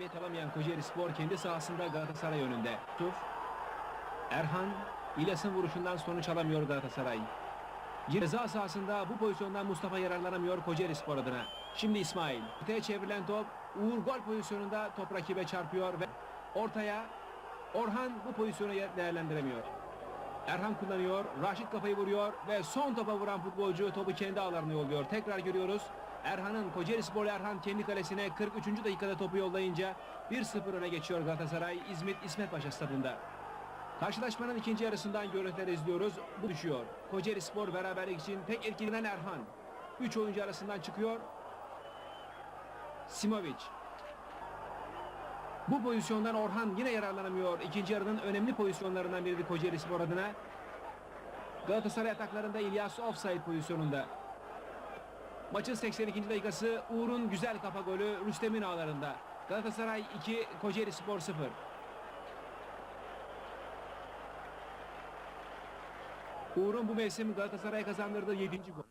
galibiyet alamayan Kocaeli Spor kendi sahasında Galatasaray önünde. Tuf, Erhan, İlyas'ın vuruşundan sonuç alamıyor Galatasaray. Ceza sahasında bu pozisyondan Mustafa yararlanamıyor Kocaeli Spor adına. Şimdi İsmail. Öteye çevrilen top Uğur gol pozisyonunda top rakibe çarpıyor ve ortaya Orhan bu pozisyonu değerlendiremiyor. Erhan kullanıyor, Raşit kafayı vuruyor ve son topa vuran futbolcu topu kendi ağlarına yolluyor. Tekrar görüyoruz. Erhan'ın Kocaeli Spor Erhan kendi kalesine 43. dakikada topu yollayınca 1-0 öne geçiyor Galatasaray İzmit İsmet Paşa stadında. Karşılaşmanın ikinci yarısından görüntüler izliyoruz. Bu düşüyor. Kocaeli Spor beraberlik için tek etkilenen Erhan. 3 oyuncu arasından çıkıyor. Simovic. Bu pozisyondan Orhan yine yararlanamıyor. İkinci yarının önemli pozisyonlarından biri Kocaeli Spor adına. Galatasaray ataklarında İlyas offside pozisyonunda. Maçın 82. dakikası Uğur'un güzel kafa golü Rüstem'in ağlarında. Galatasaray 2, Kocaeli Spor 0. Uğur'un bu mevsim Galatasaray'a kazandırdığı 7. gol.